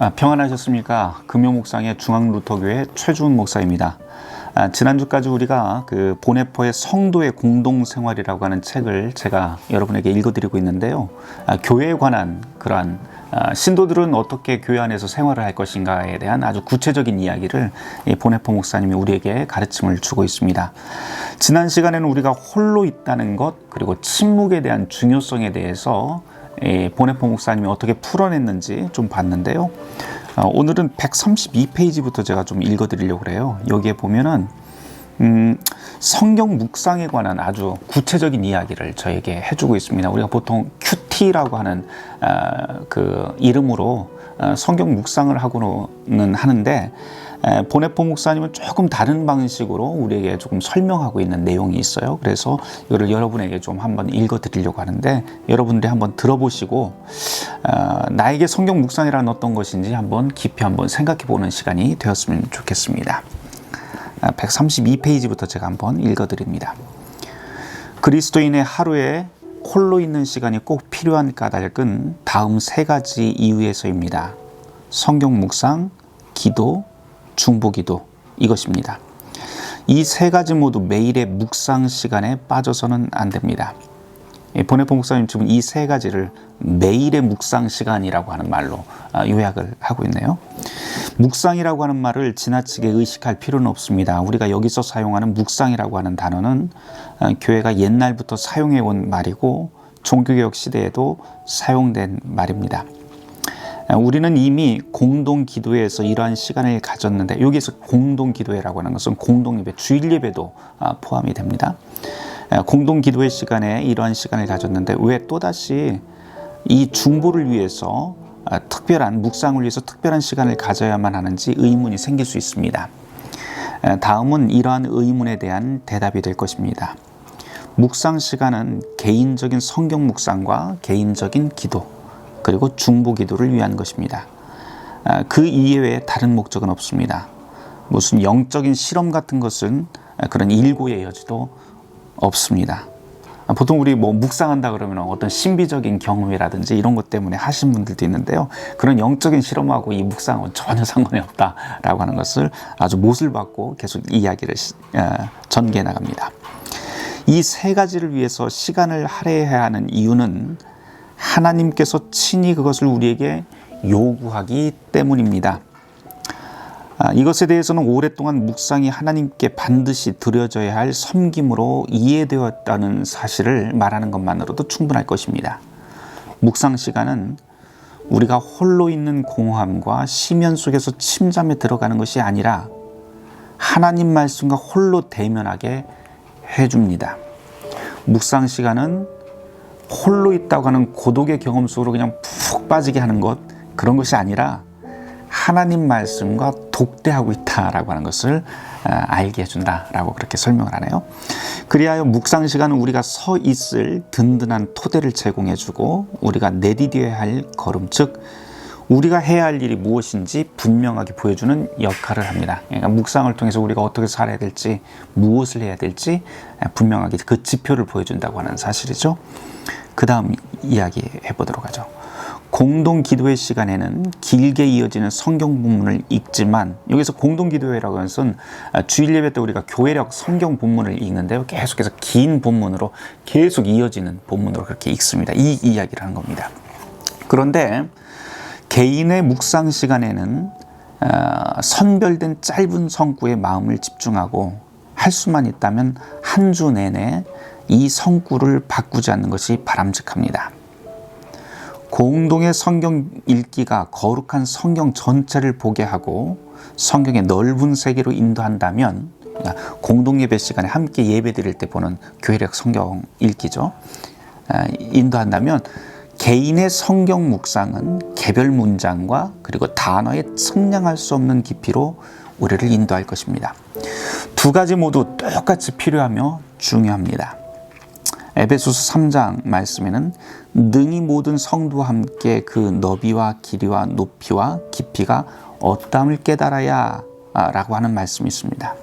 아, 평안하셨습니까? 금요목상의 중앙루터교회 최주은 목사입니다. 아, 지난주까지 우리가 그 보네포의 성도의 공동생활이라고 하는 책을 제가 여러분에게 읽어드리고 있는데요. 아, 교회에 관한 그러한 아, 신도들은 어떻게 교회 안에서 생활을 할 것인가에 대한 아주 구체적인 이야기를 이 보네포 목사님이 우리에게 가르침을 주고 있습니다. 지난 시간에는 우리가 홀로 있다는 것 그리고 침묵에 대한 중요성에 대해서 이 보네포 목사님이 어떻게 풀어냈는지 좀 봤는데요. 어, 오늘은 132페이지부터 제가 좀 읽어드리려고 그래요. 여기에 보면은 음, 성경 묵상에 관한 아주 구체적인 이야기를 저에게 해주고 있습니다. 우리가 보통 큐티라고 하는 어, 그 이름으로 어, 성경 묵상을 하고는 하는데 에, 보네포 목사님은 조금 다른 방식으로 우리에게 조금 설명하고 있는 내용이 있어요. 그래서 이거를 여러분에게 좀 한번 읽어 드리려고 하는데 여러분들이 한번 들어보시고 어, 나에게 성경 묵상이란 어떤 것인지 한번 깊이 한번 생각해 보는 시간이 되었으면 좋겠습니다. 132페이지부터 제가 한번 읽어 드립니다. 그리스도인의 하루에 홀로 있는 시간이 꼭 필요한 까닭은 다음 세 가지 이유에서입니다. 성경 묵상, 기도, 중보기도 이것입니다. 이 세 가지 모두 매일의 묵상 시간에 빠져서는 안 됩니다. 보네포 목사님 지금 이 세 가지를 매일의 묵상 시간이라고 하는 말로 아, 요약을 하고 있네요. 묵상이라고 하는 말을 지나치게 의식할 필요는 없습니다. 우리가 여기서 사용하는 묵상이라고 하는 단어는 아, 교회가 옛날부터 사용해 온 말이고 종교개혁 시대에도 사용된 말입니다. 아, 우리는 이미 공동 기도회에서 이러한 시간을 가졌는데 여기서 공동 기도회라고 하는 것은 공동 예배, 주일 예배도 포함이 됩니다. 공동 기도회 시간에 이러한 시간을 가졌는데 왜 또다시 이 중보를 위해서 특별한 묵상을 위해서 특별한 시간을 가져야만 하는지 의문이 생길 수 있습니다. 다음은 이러한 의문에 대한 대답이 될 것입니다. 묵상 시간은 개인적인 성경 묵상과 개인적인 기도 그리고 중보 기도를 위한 것입니다. 그 이외에 다른 목적은 없습니다. 무슨 영적인 실험 같은 것은 그런 일고의 여지도 없습니다. 보통 우리 뭐 묵상한다 그러면 어떤 신비적인 경험이라든지 이런 것 때문에 하신 분들도 있는데요. 그런 영적인 실험하고 이 묵상은 전혀 상관이 없다라고 하는 것을 아주 못을 받고 계속 이야기를 어, 전개해 나갑니다. 이 세 가지를 위해서 시간을 할애해야 하는 이유는 하나님께서 친히 그것을 우리에게 요구하기 때문입니다. 아, 이것에 대해서는 오랫동안 묵상이 하나님께 반드시 드려져야 할 섬김으로 이해되었다는 사실을 말하는 것만으로도 충분할 것입니다. 묵상 시간은 우리가 홀로 있는 공허함과 심연 속에서 침잠에 들어가는 것이 아니라 하나님 말씀과 홀로 대면하게 해줍니다. 묵상 시간은 홀로 있다고 하는 고독의 경험 속으로 그냥 푹 빠지게 하는 것 그런 것이 아니라 하나님 말씀과 독대하고 있다라고 하는 것을 아, 알게 해준다라고 그렇게 설명을 하네요. 그리하여 묵상 시간은 우리가 서 있을 든든한 토대를 제공해주고 우리가 내디뎌야 할 걸음 즉 우리가 해야 할 일이 무엇인지 분명하게 보여주는 역할을 합니다. 그러니까 묵상을 통해서 우리가 어떻게 살아야 될지 무엇을 해야 될지 분명하게 그 지표를 보여준다고 하는 사실이죠. 그 다음 이야기 해보도록 하죠. 공동 기도회 시간에는 길게 이어지는 성경 본문을 읽지만 여기서 공동 기도회라고 하는 것은 주일 예배 때 우리가 교회력 성경 본문을 읽는데요. 계속해서 긴 본문으로 계속 이어지는 본문으로 그렇게 읽습니다. 이 이야기를 하는 겁니다. 그런데 개인의 묵상 시간에는 어, 선별된 짧은 성구에 마음을 집중하고 할 수만 있다면 한 주 내내 이 성구를 바꾸지 않는 것이 바람직합니다. 공동의 성경 읽기가 거룩한 성경 전체를 보게 하고 성경의 넓은 세계로 인도한다면 그러니까 공동 예배 시간에 함께 예배 드릴 때 보는 교회력 성경 읽기죠. 아, 인도한다면 개인의 성경 묵상은 개별 문장과 그리고 단어에 측량할 수 없는 깊이로 우리를 인도할 것입니다. 두 가지 모두 똑같이 필요하며 중요합니다. 에베소서 3장 말씀에는 능히 모든 성도와 함께 그 너비와 길이와 높이와 깊이가 어땀을 깨달아야 라고 하는 말씀이 있습니다.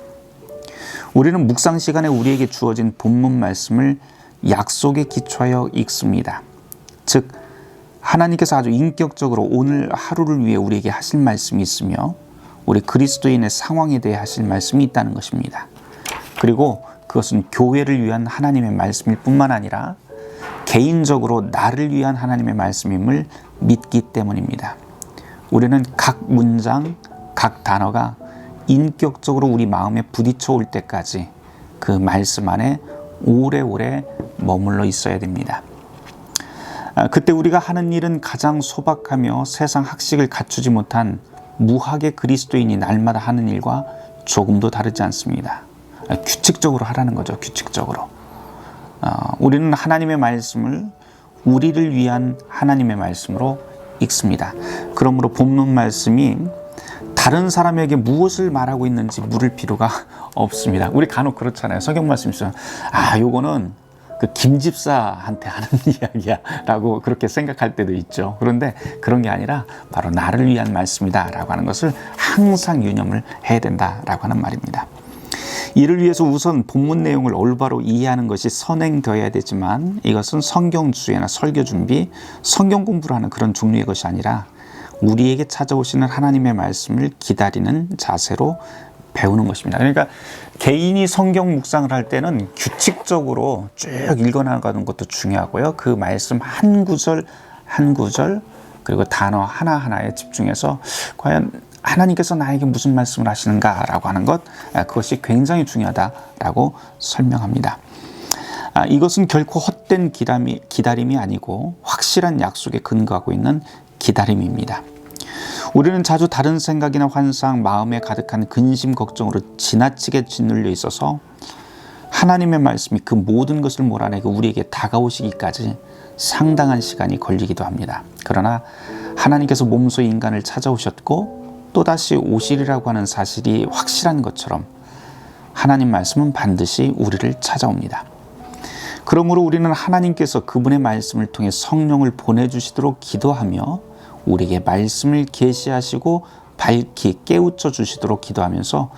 우리는 묵상 시간에 우리에게 주어진 본문 말씀을 약속에 기초하여 읽습니다. 즉 하나님께서 아주 인격적으로 오늘 하루를 위해 우리에게 하실 말씀이 있으며 우리 그리스도인의 상황에 대해 하실 말씀이 있다는 것입니다. 그리고 그것은 교회를 위한 하나님의 말씀일 뿐만 아니라 개인적으로 나를 위한 하나님의 말씀임을 믿기 때문입니다. 우리는 각 문장, 각 단어가 인격적으로 우리 마음에 부딪혀 올 때까지 그 말씀 안에 오래오래 머물러 있어야 됩니다. 아, 그때 우리가 하는 일은 가장 소박하며 세상 학식을 갖추지 못한 무학의 그리스도인이 날마다 하는 일과 조금도 다르지 않습니다. 아, 규칙적으로 하라는 거죠. 규칙적으로. 어, 우리는 하나님의 말씀을 우리를 위한 하나님의 말씀으로 읽습니다. 그러므로 본문 말씀이 다른 사람에게 무엇을 말하고 있는지 물을 필요가 없습니다. 우리 간혹 그렇잖아요. 성경 말씀 있으면 아, 요거는 그 김집사한테 하는 이야기야라고 그렇게 생각할 때도 있죠. 그런데 그런 게 아니라 바로 나를 위한 말씀이다라고 하는 것을 항상 유념을 해야 된다라고 하는 말입니다. 이를 위해서 우선 본문 내용을 올바로 이해하는 것이 선행되어야 되지만 이것은 성경 주제나 설교 준비, 성경 공부를 하는 그런 종류의 것이 아니라 우리에게 찾아오시는 하나님의 말씀을 기다리는 자세로 배우는 것입니다. 그러니까 개인이 성경 묵상을 할 때는 규칙적으로 쭉 읽어나가는 것도 중요하고요. 그 말씀 한 구절 한 구절 그리고 단어 하나하나에 집중해서 과연 하나님께서 나에게 무슨 말씀을 하시는가라고 하는 것 아, 그것이 굉장히 중요하다라고 설명합니다. 아, 이것은 결코 헛된 기다림이, 기다림이 아니고 확실한 약속에 근거하고 있는 기다림입니다. 우리는 자주 다른 생각이나 환상, 마음에 가득한 근심, 걱정으로 지나치게 짓눌려 있어서 하나님의 말씀이 그 모든 것을 몰아내고 우리에게 다가오시기까지 상당한 시간이 걸리기도 합니다. 그러나 하나님께서 몸소 인간을 찾아오셨고 또다시 오시리라고 하는 사실이 확실한 것처럼 하나님 말씀은 반드시 우리를 찾아옵니다. 그러므로 우리는 하나님께서 그분의 말씀을 통해 성령을 보내주시도록 기도하며 우리에게 말씀을 계시하시고 밝히 깨우쳐 주시도록 기도하면서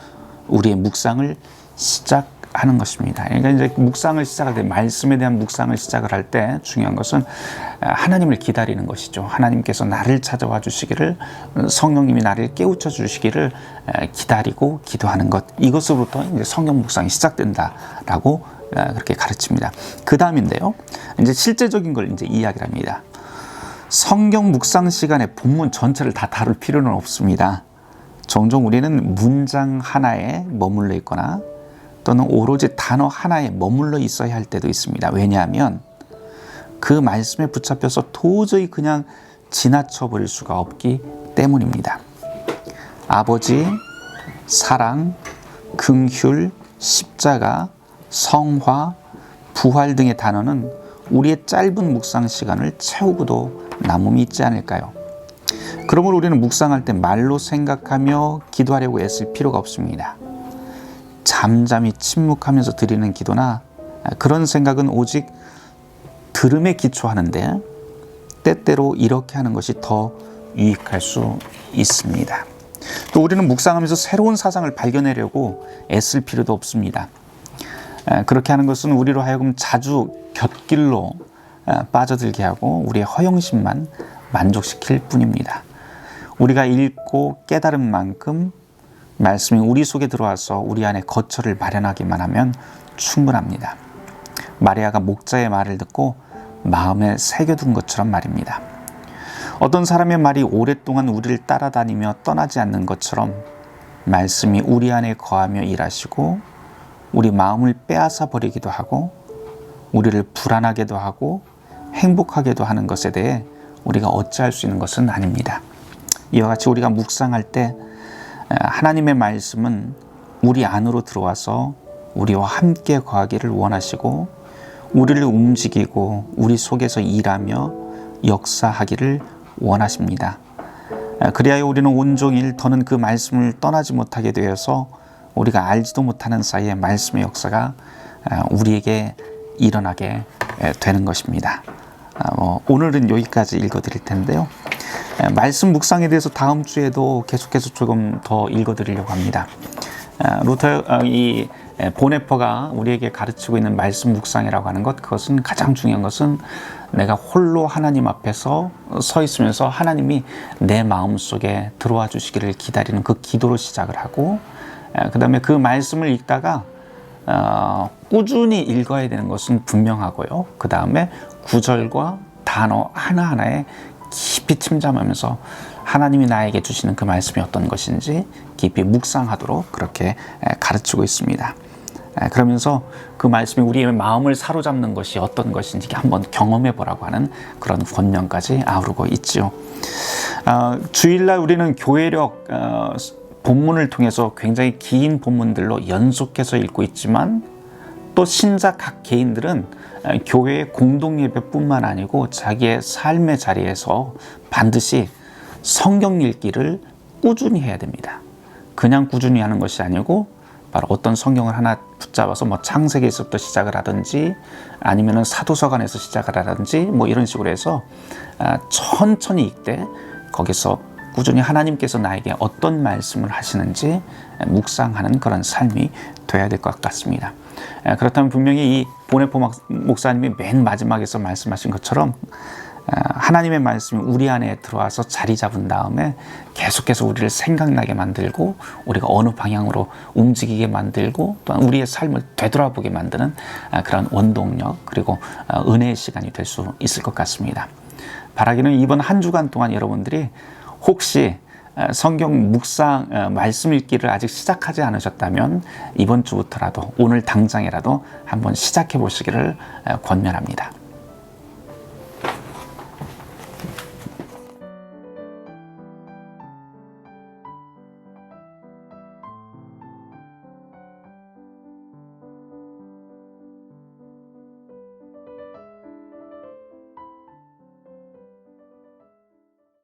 우리의 묵상을 시작 하는 것입니다. 그러니까 이제 묵상을 시작할 때 말씀에 대한 묵상을 시작을 할 때 중요한 것은 하나님을 기다리는 것이죠. 하나님께서 나를 찾아와 주시기를 성령님이 나를 깨우쳐 주시기를 기다리고 기도하는 것 이것으로부터 이제 성경 묵상이 시작된다라고 그렇게 가르칩니다. 그 다음인데요. 이제 실제적인 걸 이제 이야기를 합니다. 성경 묵상 시간에 본문 전체를 다 다룰 필요는 없습니다. 종종 우리는 문장 하나에 머물러 있거나 또는 오로지 단어 하나에 머물러 있어야 할 때도 있습니다. 왜냐하면 그 말씀에 붙잡혀서 도저히 그냥 지나쳐 버릴 수가 없기 때문입니다. 아버지, 사랑, 긍휼, 십자가, 성화, 부활 등의 단어는 우리의 짧은 묵상 시간을 채우고도 남음이 있지 않을까요? 그러므로 우리는 묵상할 때 말로 생각하며 기도하려고 애쓸 필요가 없습니다. 잠잠히 침묵하면서 드리는 기도나 그런 생각은 오직 들음에 기초하는데 때때로 이렇게 하는 것이 더 유익할 수 있습니다. 또 우리는 묵상하면서 새로운 사상을 발견하려고 애쓸 필요도 없습니다. 그렇게 하는 것은 우리로 하여금 자주 곁길로 빠져들게 하고 우리의 허영심만 만족시킬 뿐입니다. 우리가 읽고 깨달은 만큼 말씀이 우리 속에 들어와서 우리 안에 거처를 마련하기만 하면 충분합니다. 마리아가 목자의 말을 듣고 마음에 새겨둔 것처럼 말입니다. 어떤 사람의 말이 오랫동안 우리를 따라다니며 떠나지 않는 것처럼 말씀이 우리 안에 거하며 일하시고 우리 마음을 빼앗아 버리기도 하고 우리를 불안하게도 하고 행복하게도 하는 것에 대해 우리가 어찌할 수 있는 것은 아닙니다. 이와 같이 우리가 묵상할 때 하나님의 말씀은 우리 안으로 들어와서 우리와 함께 거하기를 원하시고 우리를 움직이고 우리 속에서 일하며 역사하기를 원하십니다. 그리하여 우리는 온종일 더는 그 말씀을 떠나지 못하게 되어서 우리가 알지도 못하는 사이에 말씀의 역사가 우리에게 일어나게 되는 것입니다. 뭐 오늘은 여기까지 읽어드릴 텐데요. 예, 말씀 묵상에 대해서 다음 주에도 계속해서 조금 더 읽어드리려고 합니다. 예, 루터 어, 이 보네퍼가 우리에게 가르치고 있는 말씀 묵상이라고 하는 것 그것은 가장 중요한 것은 내가 홀로 하나님 앞에서 서 있으면서 하나님이 내 마음 속에 들어와 주시기를 기다리는 그 기도로 시작을 하고 그 다음에 그 말씀을 읽다가 어, 꾸준히 읽어야 되는 것은 분명하고요. 그 다음에 구절과 단어 하나하나에 깊이 침잠하면서 하나님이 나에게 주시는 그 말씀이 어떤 것인지 깊이 묵상하도록 그렇게 가르치고 있습니다. 그러면서 그 말씀이 우리의 마음을 사로잡는 것이 어떤 것인지 한번 경험해 보라고 하는 그런 권면까지 아우르고 있지요. 어, 주일날 우리는 교회력 어, 본문을 통해서 굉장히 긴 본문들로 연속해서 읽고 있지만 또 신자 각 개인들은 교회의 공동 예배뿐만 아니고 자기의 삶의 자리에서 반드시 성경 읽기를 꾸준히 해야 됩니다. 그냥 꾸준히 하는 것이 아니고 바로 어떤 성경을 하나 붙잡아서 뭐 창세기에서부터 시작을 하든지 아니면은 사도서관에서 시작을 하든지 뭐 이런 식으로 해서 천천히 읽되 거기서 꾸준히 하나님께서 나에게 어떤 말씀을 하시는지 묵상하는 그런 삶이 돼야 될 것 같습니다. 그렇다면 분명히 이 보네포 목사님이 맨 마지막에서 말씀하신 것처럼 하나님의 말씀이 우리 안에 들어와서 자리 잡은 다음에 계속해서 우리를 생각나게 만들고 우리가 어느 방향으로 움직이게 만들고 또한 우리의 삶을 되돌아보게 만드는 그런 원동력 그리고 은혜의 시간이 될 수 있을 것 같습니다. 바라기는 이번 한 주간 동안 여러분들이 혹시 성경 묵상 말씀 읽기를 아직 시작하지 않으셨다면 이번 주부터라도 오늘 당장이라도 한번 시작해 보시기를 권면합니다.